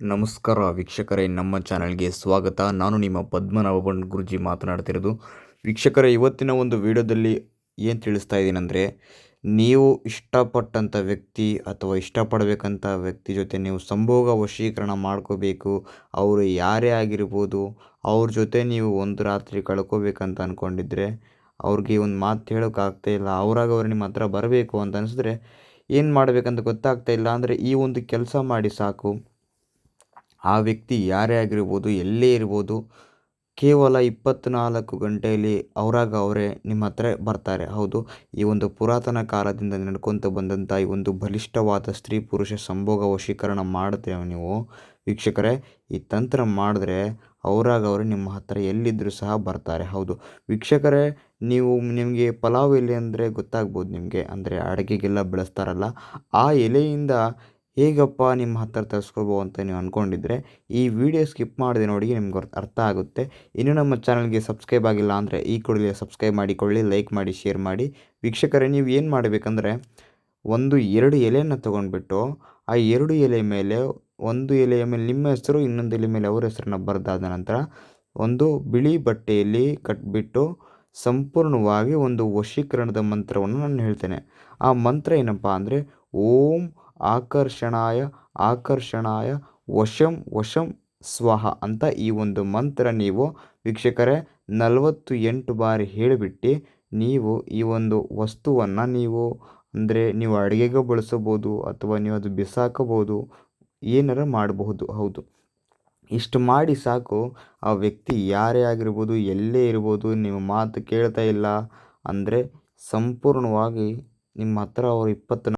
ನಮಸ್ಕಾರ ವೀಕ್ಷಕರೇ, ನಮ್ಮ ಚಾನಲ್ಗೆ ಸ್ವಾಗತ. ನಾನು ನಿಮ್ಮ ಪದ್ಮನಾಭ ಗುರುಜಿ ಮಾತನಾಡ್ತಿರೋದು. ವೀಕ್ಷಕರೇ, ಇವತ್ತಿನ ಒಂದು ವಿಡಿಯೋದಲ್ಲಿ ಏನು ತಿಳಿಸ್ತಾ ಇದ್ದೀನಂದರೆ ನೀವು ಇಷ್ಟಪಟ್ಟಂಥ ವ್ಯಕ್ತಿ ಅಥವಾ ಇಷ್ಟಪಡಬೇಕಂತ ವ್ಯಕ್ತಿ ಜೊತೆ ನೀವು ಸಂಭೋಗ ವಶೀಕರಣ ಮಾಡ್ಕೋಬೇಕು, ಅವರು ಯಾರೇ ಆಗಿರ್ಬೋದು, ಅವ್ರ ಜೊತೆ ನೀವು ಒಂದು ರಾತ್ರಿ ಕಳ್ಕೋಬೇಕಂತ ಅಂದ್ಕೊಂಡಿದ್ರೆ ಅವ್ರಿಗೆ ಒಂದು ಮಾತು ಹೇಳೋಕ್ಕಾಗ್ತಾ ಇಲ್ಲ, ಅವರಾಗ ಅವ್ರು ನಿಮ್ಮ ಹತ್ರ ಬರಬೇಕು ಅಂತ ಅನಿಸಿದ್ರೆ, ಏನು ಮಾಡಬೇಕಂತ ಗೊತ್ತಾಗ್ತಾ ಇಲ್ಲ. ಅಂದರೆ ಈ ಒಂದು ಕೆಲಸ ಮಾಡಿ ಸಾಕು. ಆ ವ್ಯಕ್ತಿ ಯಾರೇ ಆಗಿರ್ಬೋದು, ಎಲ್ಲೇ ಇರ್ಬೋದು, ಕೇವಲ ಇಪ್ಪತ್ತ್ನಾಲ್ಕು ಗಂಟೆಯಲ್ಲಿ ಅವರಾಗ ಅವರೇ ನಿಮ್ಮ ಹತ್ರ ಬರ್ತಾರೆ. ಹೌದು, ಈ ಒಂದು ಪುರಾತನ ಕಾಲದಿಂದ ನಡ್ಕೊತ ಬಂದಂಥ ಈ ಒಂದು ಬಲಿಷ್ಠವಾದ ಸ್ತ್ರೀ ಪುರುಷ ಸಂಭೋಗ ವಶೀಕರಣ ಮಾಡ್ತೇವೆ ನೀವು? ವೀಕ್ಷಕರೇ, ಈ ತಂತ್ರ ಮಾಡಿದ್ರೆ ಅವರಾಗ ಅವರು ನಿಮ್ಮ ಹತ್ರ ಎಲ್ಲಿದ್ದರೂ ಸಹ ಬರ್ತಾರೆ. ಹೌದು, ವೀಕ್ಷಕರೇ, ನೀವು ನಿಮಗೆ ಪಲಾವ್ ಎಲೆ ಅಂದರೆ ಗೊತ್ತಾಗ್ಬೋದು ನಿಮಗೆ. ಅಂದರೆ ಅಡುಗೆಗೆಲ್ಲ ಬೆಳೆಸ್ತಾರಲ್ಲ. ಆ ಎಲೆಯಿಂದ ಹೇಗಪ್ಪ ನಿಮ್ಮ ಹತ್ತಿರ ತರಿಸ್ಕೋಬೋದು ಅಂತ ನೀವು ಅಂದ್ಕೊಂಡಿದ್ರೆ ಈ ವಿಡಿಯೋ ಸ್ಕಿಪ್ ಮಾಡಿದೆ ನೋಡಿ ನಿಮ್ಗೆ ಅರ್ಥ ಆಗುತ್ತೆ. ಇನ್ನೂ ನಮ್ಮ ಚಾನಲ್ಗೆ ಸಬ್ಸ್ಕ್ರೈಬ್ ಆಗಿಲ್ಲ ಅಂದರೆ ಈ ಕೂಡಲೇ ಸಬ್ಸ್ಕ್ರೈಬ್ ಮಾಡಿಕೊಳ್ಳಿ, ಲೈಕ್ ಮಾಡಿ, ಶೇರ್ ಮಾಡಿ. ವೀಕ್ಷಕರೇ, ನೀವು ಏನು ಮಾಡಬೇಕಂದ್ರೆ ಒಂದು ಎರಡು ಎಲೆಯನ್ನು ತೊಗೊಂಡ್ಬಿಟ್ಟು ಆ ಎರಡು ಎಲೆ ಮೇಲೆ, ಒಂದು ಎಲೆಯ ಮೇಲೆ ನಿಮ್ಮ ಹೆಸರು, ಇನ್ನೊಂದು ಎಲೆ ಮೇಲೆ ಅವರ ಹೆಸರನ್ನ ಬರೆದಾದ ನಂತರ ಒಂದು ಬಿಳಿ ಬಟ್ಟೆಯಲ್ಲಿ ಕಟ್ಬಿಟ್ಟು ಸಂಪೂರ್ಣವಾಗಿ ಒಂದು ವಶೀಕರಣದ ಮಂತ್ರವನ್ನು ನಾನು ಹೇಳ್ತೇನೆ. ಆ ಮಂತ್ರ ಏನಪ್ಪ ಅಂದರೆ ಓಂ ಆಕರ್ಷಣಾಯ ಆಕರ್ಷಣಾಯ, ವಶಂ ವಶಂ ಸ್ವಹ ಅಂತ ಈ ಒಂದು ಮಂತ್ರ ನೀವು ವೀಕ್ಷಕರೇ ನಲವತ್ತು ಎಂಟು ಬಾರಿ ಹೇಳಿಬಿಟ್ಟು ನೀವು ಈ ಒಂದು ವಸ್ತುವನ್ನು ನೀವು ಅಂದರೆ ನೀವು ಅಡುಗೆಗೆ ಬಳಸಬೋದು ಅಥವಾ ನೀವು ಅದು ಬಿಸಾಕಬೋದು ಏನಾರ ಮಾಡಬಹುದು, ಹೌದು. ಇಷ್ಟು ಮಾಡಿ ಸಾಕು, ಆ ವ್ಯಕ್ತಿ ಯಾರೇ ಆಗಿರ್ಬೋದು, ಎಲ್ಲೇ ಇರ್ಬೋದು, ನಿಮ್ಮ ಮಾತು ಕೇಳ್ತಾ ಇಲ್ಲ ಅಂದರೆ ಸಂಪೂರ್ಣವಾಗಿ ನಿಮ್ಮ ಹತ್ರ ಅವರು ಇಪ್ಪತ್ತು